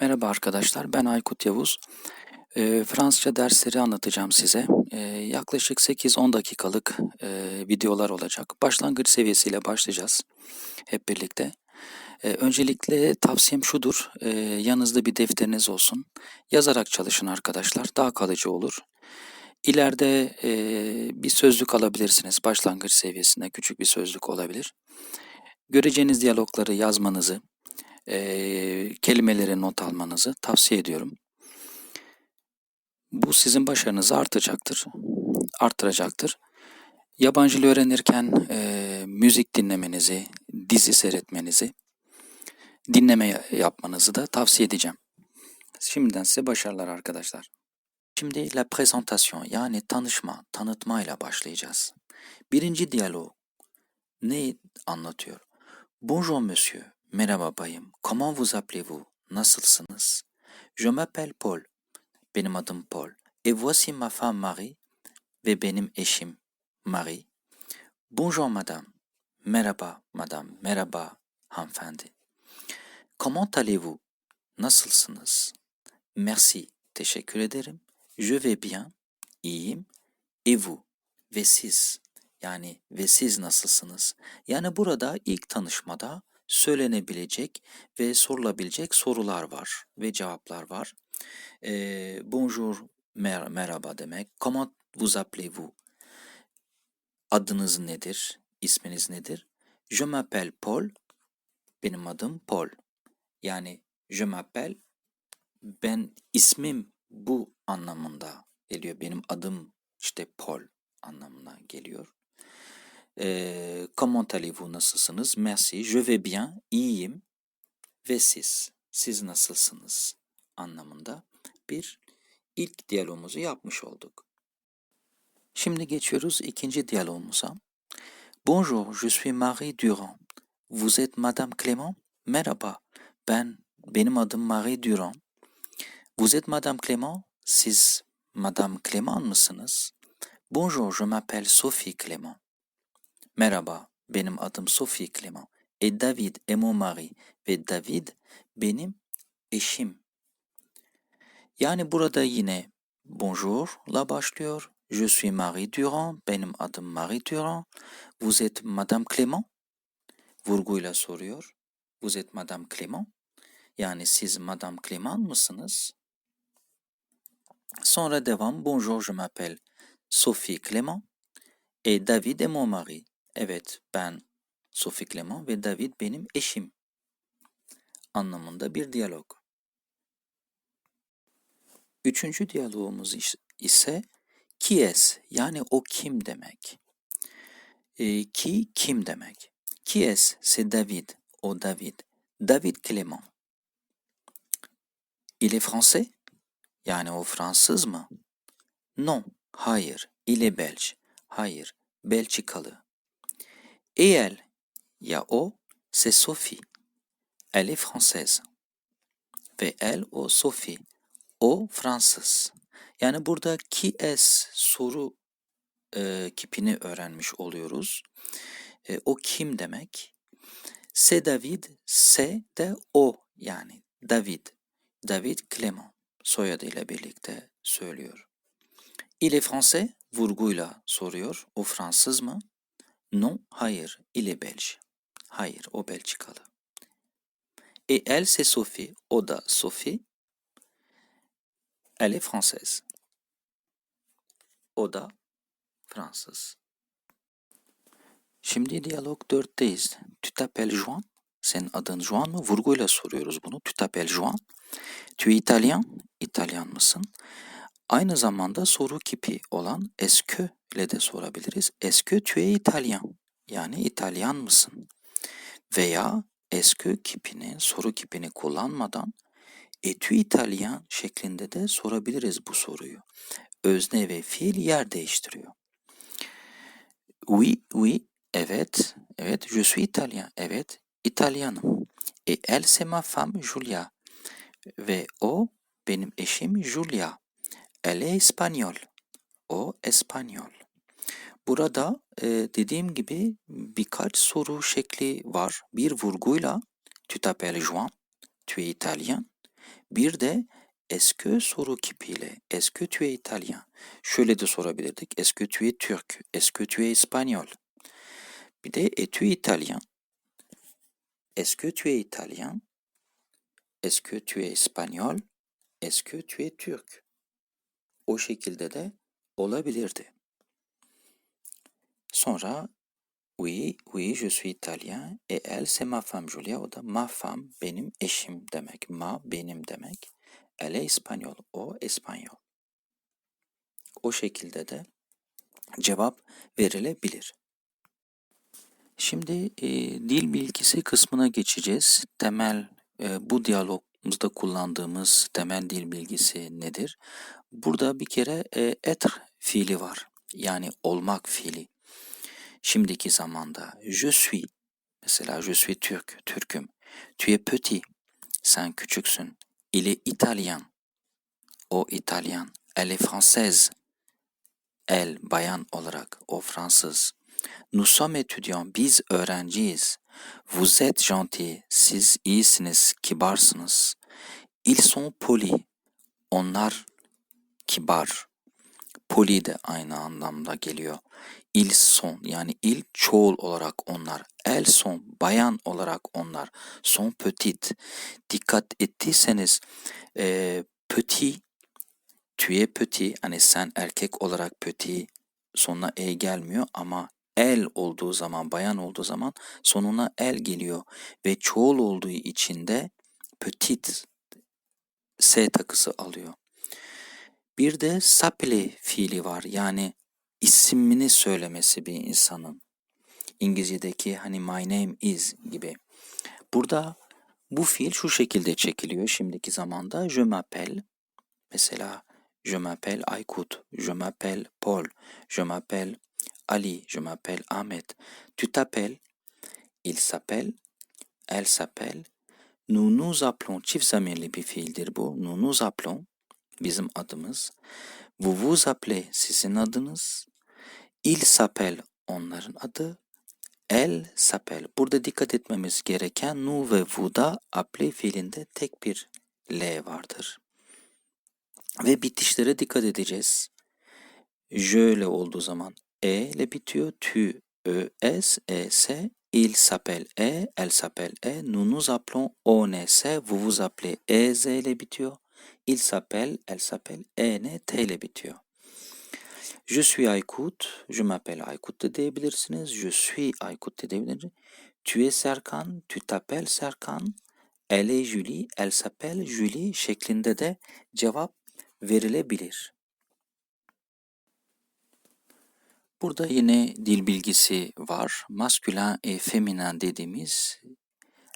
Merhaba arkadaşlar, ben Aykut Yavuz. Eee, Fransızca dersleri anlatacağım size. Eee, yaklaşık 8-10 dakikalık eee, videolar olacak. Başlangıç seviyesiyle başlayacağız hep birlikte. Eee, öncelikle tavsiyem şudur, eee, yanınızda bir defteriniz olsun. Yazarak çalışın arkadaşlar, daha kalıcı olur. İleride eee, bir sözlük alabilirsiniz, başlangıç seviyesinde küçük bir sözlük olabilir. Göreceğiniz diyalogları yazmanızı, eee, kelimeleri not almanızı tavsiye ediyorum. Bu sizin başarınızı artacaktır, arttıracaktır. Yabancı dil öğrenirken eee, müzik dinlemenizi, dizi seyretmenizi, dinleme ya- yapmanızı da tavsiye edeceğim. Şimdiden size başarılar arkadaşlar. Şimdi la présentation yani tanışma, tanıtmayla başlayacağız. Birinci diyalog ne anlatıyor? Bonjour monsieur, merhaba bayım. Comment vous appelez-vous? Nasılsınız? Je m'appelle Paul. Benim adım Paul. Et voici ma femme Marie ve benim eşim Marie. Bonjour madame. Merhaba madame. Merhaba hanımefendi. Comment allez-vous? Nasılsınız? Merci. Teşekkür ederim. Je vais bien. İyiyim. Et vous? Ve siz? Yani ve siz nasılsınız? Yani burada ilk tanışmada söylenebilecek ve sorulabilecek sorular var ve cevaplar var. Ee, bonjour, mer- merhaba demek. Comment vous appelez-vous? Adınız nedir? İsminiz nedir? Je m'appelle Paul. Benim adım Paul. Yani je m'appelle ben ismim bu anlamında geliyor. Benim adım işte Paul anlamına geliyor. Ee, comment allez-vous? Nasılsınız? Merci. Je vais bien. İyiyim. Ve siz? Siz nasılsınız? Anlamında bir ilk diyalogumuzu yapmış olduk. Şimdi geçiyoruz ikinci diyalogumuza. Bonjour, je suis Marie Durand. Vous êtes Madame Clément? Merhaba, ben, benim adım Marie Durand. Vous êtes Madame Clément? Siz Madame Clément mısınız? Bonjour, je m'appelle Sophie Clément. Merhaba, benim adım Sophie Clément. Et David est mon mari. Ve David benim eşim. Yani burada yine bonjour'la başlıyor. Je suis Marie Durand. Benim adım Marie Durand. Vous êtes Madame Clément? Vurguyla soruyor. Vous êtes Madame Clément? Yani siz Madame Clément mısınız? Sonra devam. Bonjour, je m'appelle Sophie Clément. Et David est mon mari. Evet, ben Clément ve David benim eşim. Anlamında bir diyalog. Üçüncü diyalogumuz is- ise qui est yani o kim demek. Ee, ki kim demek. Qui est c'est David, o David. David Clément. Il est français? Yani o Fransız mı? Non, hayır. Il est belge. Hayır, Belçikalı. Et elle, ya o, c'est Sophie. Elle est française. Ve elle, o Sophie. O Fransız. Yani burada qui est soru e, kipini öğrenmiş oluyoruz. E, o kim demek? C'est David, c'est de o yani David. David Clément soyadıyla birlikte söylüyor. Il est français vurguyla soruyor. O Fransız mı? Non, hayır. Il est belge. Hayır, o Belçikalı. Et elle, c'est Sophie. O da Sophie. Elle est française. O da Fransız. Şimdi diyalog 4'teyiz. Tu t'appelles Juan. Senin adın Juan mı? Vurguyla soruyoruz bunu. Tu t'appelles Juan. Tu es italien. İtalyan mısın? Aynı zamanda soru kipi olan que ile de sorabiliriz. Que tu es italien? Yani İtalyan mısın? Veya que kipini, soru kipini kullanmadan es-tu italien şeklinde de sorabiliriz bu soruyu. Özne ve fiil yer değiştiriyor. Oui, oui, evet, evet, je suis italien, evet, İtalyanım. Et elle c'est ma femme Julia. Ve o benim eşim Julia. Elle est espagnole. O Espanyol. Burada e, dediğim gibi birkaç soru şekli var. Bir vurguyla tu t'appelles Juan, tu es italien. Bir de que soru kipiyle que tu es italien? Şöyle de sorabilirdik. Que tu es? Est-ce que tu es espagnol? Bir de es-tu italien? Que tu es italien? Que tu es espagnol? Est-ce que tu es turc? O şekilde de olabilirdi. Sonra oui, oui, je suis italien et elle c'est ma femme Julia. O da ma femme benim eşim demek. Ma benim demek. Elle espagnol. O espanyol. O şekilde de cevap verilebilir. Şimdi e, dil bilgisi kısmına geçeceğiz. Temel e, bu diyalogumuzda kullandığımız temel dil bilgisi nedir? Burada bir kere e, être fiili var. Yani olmak fiili. Şimdiki zamanda je suis mesela je suis Türk, Türküm. Tu es petit, sen küçüksün. Il est italien, o İtalyan. Elle est française, el bayan olarak o Fransız. Nous sommes étudiants, biz öğrenciyiz. Vous êtes gentil, siz iyisiniz, kibarsınız. Ils sont polis, onlar kibar. Poli de aynı anlamda geliyor. Ils sont yani il çoğul olarak onlar. Elles sont bayan olarak onlar. Sont petites. Dikkat ettiyseniz e, petit, es petit hani sen erkek olarak petit sonuna e gelmiyor ama el olduğu zaman, bayan olduğu zaman sonuna el geliyor ve çoğul olduğu için de petit s takısı alıyor. Bir de s'appeler fiili var. Yani ismini söylemesi bir insanın. İngilizce'deki hani my name is gibi. Burada bu fiil şu şekilde çekiliyor şimdiki zamanda. Je m'appelle. Mesela je m'appelle Aykut. Je m'appelle Paul. Je m'appelle Ali. Je m'appelle Ahmet. Tu t'appelles. Il s'appelle. Elle s'appelle. Nous nous appelons. Çift zamirli bir fiildir bu. Nous nous appelons. Bizim adımız. Appelez. Sizin adınız. Il s'appelle. Onların adı. Elle s'appelle. Burada dikkat etmemiz gereken nu ve vu'da appelé fiilinde tek bir L vardır. Ve bitişlere dikkat edeceğiz. Je ile olduğu zaman E ile bitiyor. Tu, Ö, S, E, S. Il s'appelle E, elle s'appelle E. Nous nous appelons on, S. Vous vous appelez E, Z ile bitiyor. Il s'appelle, elle s'appelle E, N, T ile bitiyor. Je suis Aykut, je m'appelle Aykut da diyebilirsiniz. Je suis Aykut da diyebilirsiniz. Tu es Serkan, tu t'appelles Serkan. Elle est Julie, elle s'appelle Julie şeklinde de cevap verilebilir. Burada yine dil bilgisi var. Maskülen e feminen dediğimiz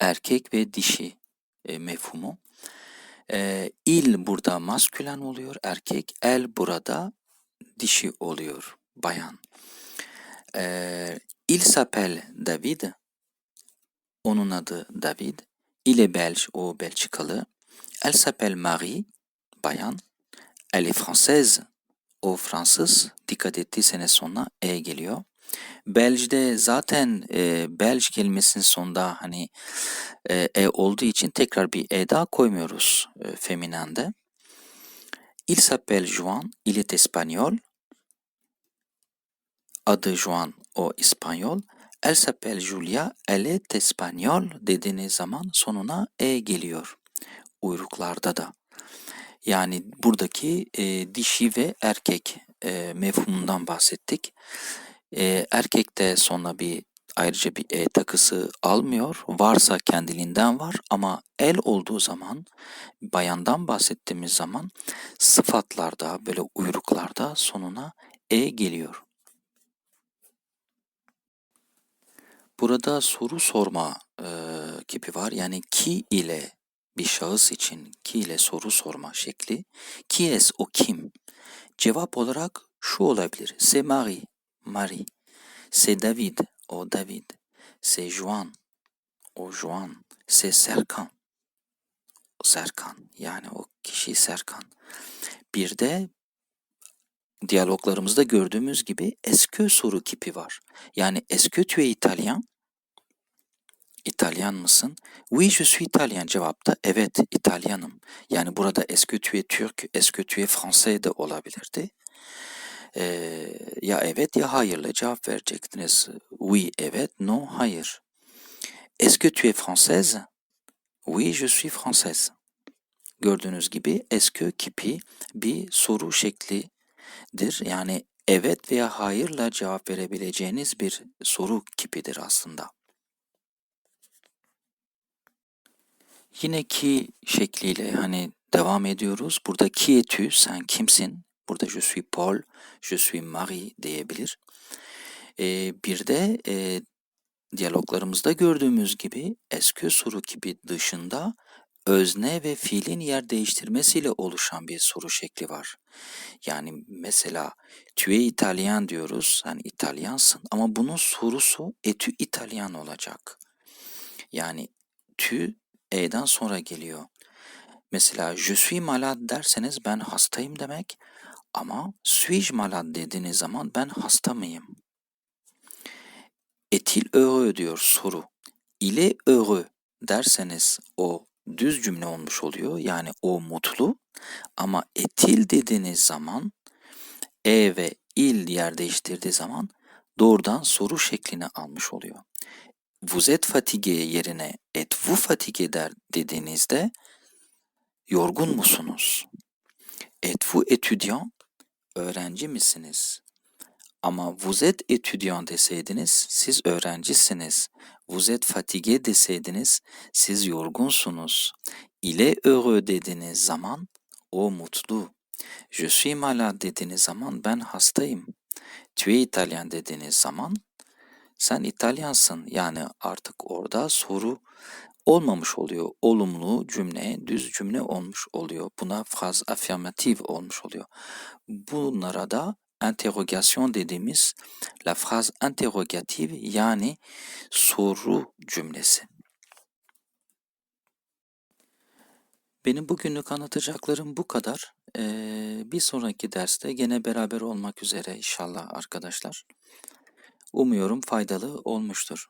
erkek ve dişi e, mefhumu. E, il burada maskülen oluyor erkek, el burada dişi oluyor bayan. E, il s'appelle David, onun adı David. Il est belge, o Belçikalı. Elle s'appelle Marie, bayan. Elle est française, o Fransız. Dikkat ettiyseniz sonuna E geliyor. Belç'de zaten e, Belç kelimesinin sonunda hani e, e olduğu için tekrar bir e daha koymuyoruz e, feminende. Il s'appelle Juan, il est espagnol. Adı Juan, o İspanyol. Elle s'appelle Julia, elle est espagnol dediğiniz zaman sonuna e geliyor. Uyruklarda da. Yani buradaki e, dişi ve erkek e, mefhumundan bahsettik. E, erkek de sonra bir ayrıca bir e takısı almıyor. Varsa kendiliğinden var ama el olduğu zaman bayandan bahsettiğimiz zaman sıfatlarda böyle uyruklarda sonuna e geliyor. Burada soru sorma e, gibi var. Yani ki ile bir şahıs için ki ile soru sorma şekli. Qui est o kim? Cevap olarak şu olabilir. C'est Marie, Marie. C'est David, o David. C'est Juan, o Juan. C'est Serkan, Serkan. Yani o kişi Serkan. Bir de diyaloglarımızda gördüğümüz gibi que soru kipi var. Yani que tu es italien? İtalyan mısın? Oui, je suis italien cevapta evet İtalyanım. Yani burada que tu es est-ce que tu es français de olabilirdi. Ee, ya evet ya hayırla cevap verecektiniz. Oui, evet, no, hayır. Est-ce que tu es française? Oui, je suis française. Gördüğünüz gibi est-ce kipi bir soru şeklidir. Yani evet veya hayırla cevap verebileceğiniz bir soru kipidir aslında. Yine ki şekliyle hani devam ediyoruz. Burada qui es-tu? Sen kimsin? Burada je suis Paul, je suis Marie diyebilir. Ee, bir de e, diyaloglarımızda gördüğümüz gibi eski soru kipi dışında özne ve fiilin yer değiştirmesiyle oluşan bir soru şekli var. Yani mesela tu es italien diyoruz. Sen İtalyansın ama bunun sorusu etü İtalyan olacak. Yani tu e'den sonra geliyor. Mesela je suis malade derseniz ben hastayım demek ama suis-je malade dediğiniz zaman ben hasta mıyım? Est-il heureux diyor soru. Il est heureux derseniz o düz cümle olmuş oluyor. Yani o mutlu. Ama etil dediğiniz zaman e ve il yer değiştirdiği zaman doğrudan soru şeklini almış oluyor. Vous êtes fatigué yerine êtes-vous fatigué der dediğinizde yorgun musunuz? Êtes-vous étudiant? Öğrenci misiniz? Ama vous êtes étudiant deseydiniz siz öğrencisiniz. Vous êtes fatigué deseydiniz siz yorgunsunuz. Il est heureux dediğiniz zaman o mutlu. Je suis malade dediğiniz zaman ben hastayım. Tu es italien dediğiniz zaman sen İtalyansın. Yani artık orada soru olmamış oluyor. Olumlu cümle, düz cümle olmuş oluyor. Buna phrase affirmative olmuş oluyor. Bunlara da interrogation dediğimiz la phrase interrogative yani soru cümlesi. Benim bugünlük anlatacaklarım bu kadar. Ee, bir sonraki derste gene beraber olmak üzere inşallah arkadaşlar. Umuyorum faydalı olmuştur.